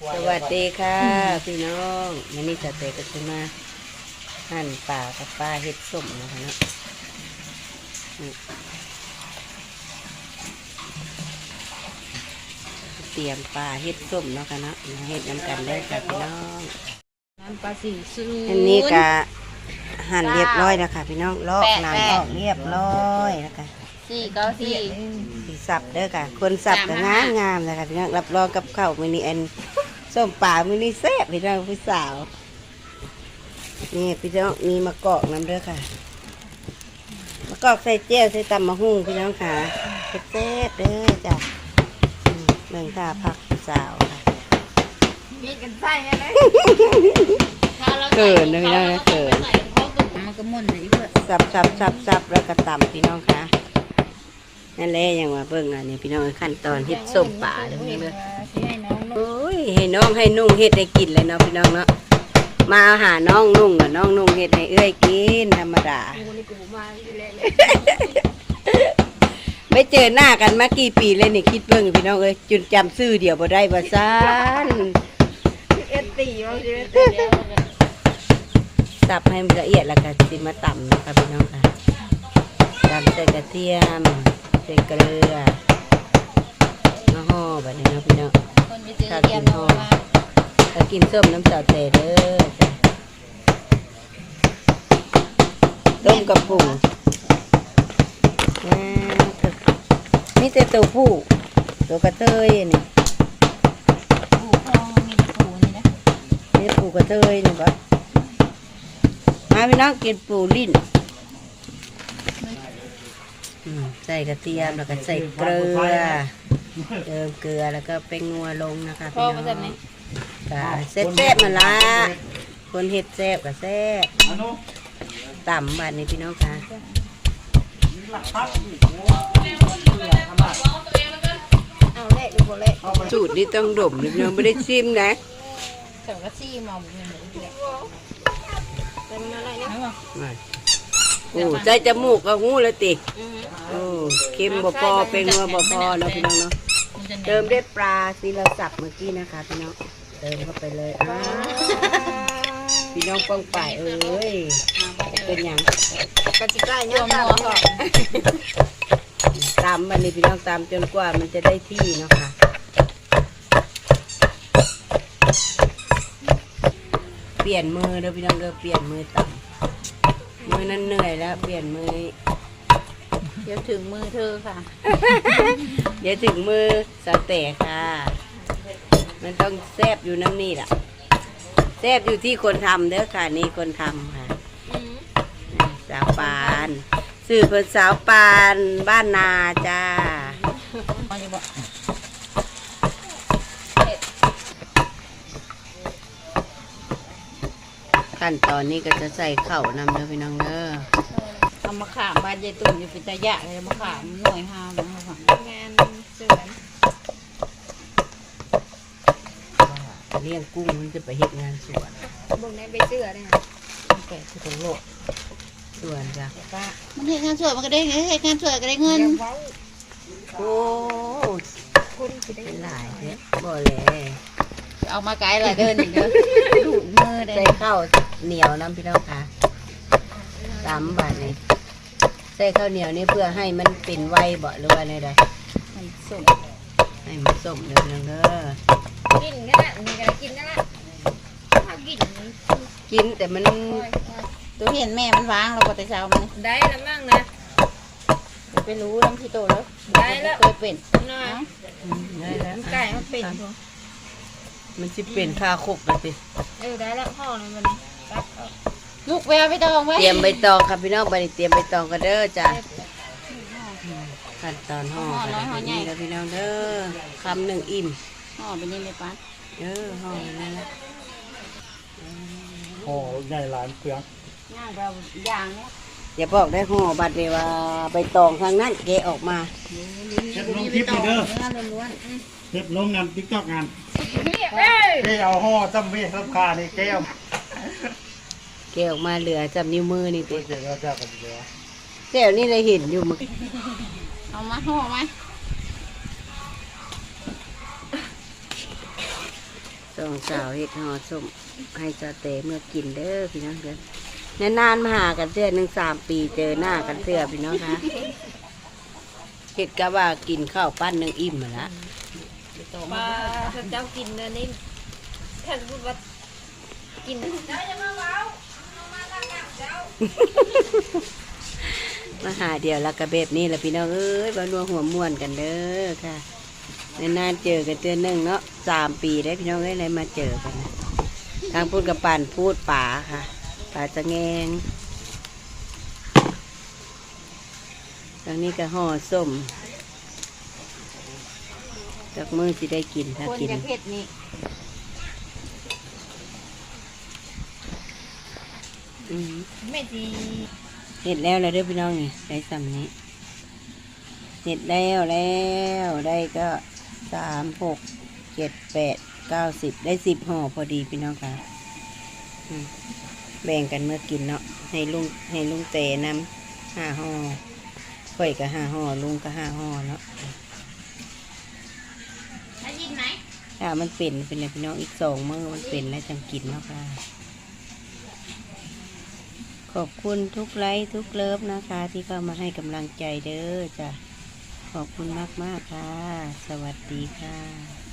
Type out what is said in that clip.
สวัสดีค่ะพี่น้องมันนี่จะเตะกันมาหั่นป่ากับปลาเห็ดส้มนะคะเนาะนี่เตรียมปลาเห็ดส้มเนาะค่ะเนาะมาเห็ดน้ำกันได้ค่ะพี่น้องน้ำปลาสีสูอันนี้ก็หั่นเรียบร้อยแล้วค่ะพี่น้องลอกแปะน้ำแปะออกเรียบร้อยแล้วค่ะสี่เก้าสี่สีสับเด้อค่ะ คนสับก็งามงามๆนะคะพี่น้องรับรองกับข้าวมื้อนี้อัน ส้มป่ามื้อนี้แซ่บพี่น้องพี่สาว นี่พี่น้องมีมะกอกน้ำเด้อค่ะมะกอกใส่เจียวใส่ตำมะฮุ่งพี่น้องค่ะแซ่บๆเด้อจ้ะอืมเมืองท่าพักพี่สาวค่ะมีกันใส่อะไรเกินนะพี่น้องนะเกินมันก็มุ่นเลยเพื่อสับสับสับสับแล้วก็ตำพี่น้องค่ะนั่นแหละยังว่าเบิ่งอันนี้พี่น้องขั้นตอนเฮ็ดส้มป่าเด้อพี่น้องเด้อ ให้น้องโอ้ยให้น้องให้นุ่งเฮ็ดให้กินเลยเนาะพี่น้องเนาะมาหาน้องนุ่งกับน้องนุ่งเฮ็ดให้เอื้อยกินธรรมดา กูนี่กูมาอยู่แล้วไม่เจอหน้ากันมากี่ปีเลยนี่คิดเบิ่งพี่น้องเอ้ยจนจำชื่อเดียวบ่ได้ว่าซ่านเอ็ดตีมาเยอะตีแล้วสับให้มันละเอียดแล้วก็สิมาตำนะคะพี่น้องค่ะตำใส่กระเทียมใส่เกลือมาห่อแบบนี้เนาะพี่น้อง คนไปซื้อเกียร์น้องมาถ้ากินส้มน้ำสาเตเด้อต้มกับปูอ่ามีแต่ตัวผู้ตัวกระเทยนี่ปูพองมีปูนี่นะนี่ปูกระเทยนี่บ่มาพี่น้องกินปูลิ้นใส่กระเทียมแล้วก็ใส่เกลือ เติมเกลือแล้วก็เป็นงัวลงนะคะพอพี่น้มาองจากไหนก็แซ่บๆมาละคนเฮ็ดแซ่บก็แซ่บต่ำบัดนี้พี่น้องค่ะเอาเละดูโบเละสูตรนี้ต้องดมนิดนึงไม่ได้ชิมนะสองกระซี่มองมันเหมือนกันเป็นอะไรนะโอ้ใจจมูกก็หูแล้วติโอ้เค็มบ่พอเป็นงัวบ่พอเนาะพี่น้องเนาะ เติมด้วยปลาซีลาสับเมื่อกี้นะคะพี่น้อง เติมเข้าไปเลยอ้าวพี่น้องป้องป่ายเอ้ย เป็นหยังกระจิกไก่เนี่ยตามก่อนตามมันนี่พี่น้องตามจนกว่ามันจะได้ที่เนาะค่ะเปลี่ยนมือเด้อพี่น้องเด้อเปลี่ยนมือต่ำมือนั้นเหนื่อยแล้ว เปลี่ยนมือ เดี๋ยวถึงมือเธอค่ะ เดี๋ยวถึงมือสาวแต่ค่ะ มันต้องแซบอยู่น้ำนี่แหละแซบอยู่ที่คนทำเด้อค่ะ นี่คนทำค่ะ สาวปานสื่อเพิ่นสาวปานบ้านนาจ้าขั้นตอนนี้ก็จะใส่เข่านำเด้อพี่น้องเด้อ เอามาขามบ้านยายตุ่นอยู่เป็นตะยะเลยมาขามหน่วยห้าบ้างค่ะงานสือนเลี้ยงกุ้งมันจะไปเฮ็ดงานสวนบุกในไปเสือเลยแปดสิบโลสวนจ้ะป้ามันเห็นงานสวยมันก็ได้เงินเห็นงานสวยก็ได้เงินโอ้คุณคือได้เป็นหลายเด้บ่แลเอามาไกลละเดินอีกเด้อดูดมือได้ใส่ข้าวเหนียวน้ำพี่น้องค่ะตำบาดนี้ ใส่ข้าวเหนียวนี่เพื่อให้มันเป็นไวบ่หรือว่าในใดมันส่งให้มันส้มเด้อพี่น้องเด้อกินนั่นแหละมีกันกินนั่นแหละถ้ากินกินแต่มันตัวเห็นแม่มันวางเราก็แต่เช้ามันได้แล้วมั่งนะไปรู้น้ำที่โตแล้วได้แล้วเคยเป็นนะได้แล้วไก่มันเป็นพอมันสิเป็นคาคกนะสิเออได้แล้วพ่อเลยวันนี้ตัดออก ลูกแววไปตองไว้เตรียมใบตองครับพี่น้องบัดนี้เตรียมใบตองกันเด้อจ้ะขั้นตอนห่อกันแบบนี้แล้วพี่น้องเด้อคำหนึ่งอิ่มอ๋อเป็นยังไงป้าเด้อห่อนั่นแหละโอ้ใหญ่หลานเปลืองย่างเราย่างเนี่ยอย่าบอกได้ห่อบัดเดียวว่าใบตองทางนั้นแกะออกมาเฮ็ดลงคลิปนี่เด้อเนื้อล้วนเฮ็ดลงงานติ๊กต็อกงานเก้เอาห่อจำเวทรับคานี่แก้ว แกะออกมาเหลือจับนิ้วมือนี่ติเดี๋ยวเจ้ากันเดี๋ยวแถวนี้เลยเห็นอยู่มึงๆเอามาห่อไหมสองสาวเฮ็ดห่อส้มให้สาเตเมื่อกินเด้อพี่น้องเด้อนานๆมาหากันเทื่อหนึ่งสามปีเจอหน้ากันเทื่อพี่น้องคะเฮ็ดกะว่ากินข้าวปั้นหนึ่งอิ่มมาละปลาเจ้ากินอันนี้แค่พูดว่ากิน มาหาเดียวล้วกระเบบนี่แหละพี่น้องเอ้ยมานัวหัวม่วนกันเด้อค่ะนานๆเจอกันเตือนหนึ่งเนาะสามปีได้พี่น้องเอ้ยเลยมาเจอกันนะทางพูดกับป่านพูดป่าค่ะป่าจะแงงทางนี้ก็ห่อส้มจากมือสิได้กินถ้าคนกินเผ็ดนี่ อืมไม่ดีเห็ดแล้วเลยเด้อพี่น้องนี่ได้สำนี้เห็ดแล้วแล้วได้ก็สามหกเจ็ดแปดเก้าสิบได้สิบห่อพอดีพี่น้องค่ะอืมแบ่งกันเมื่อกินเนาะให้ลุงให้ลุงเตนำห้าห่อข่อยก็ห้าห่อลุงก็ห้าห่อเนาะได้ยินไหม ถ้ามันเป็นเป็นอะไรพี่น้องอีกสองมื้อมันเป็นแล้วจังกินเนาะค่ะ ขอบคุณทุกไลค์ทุกเลิฟนะคะ ที่เข้ามาให้กำลังใจเด้อจ้ะขอบคุณมากๆค่ะ สวัสดีค่ะ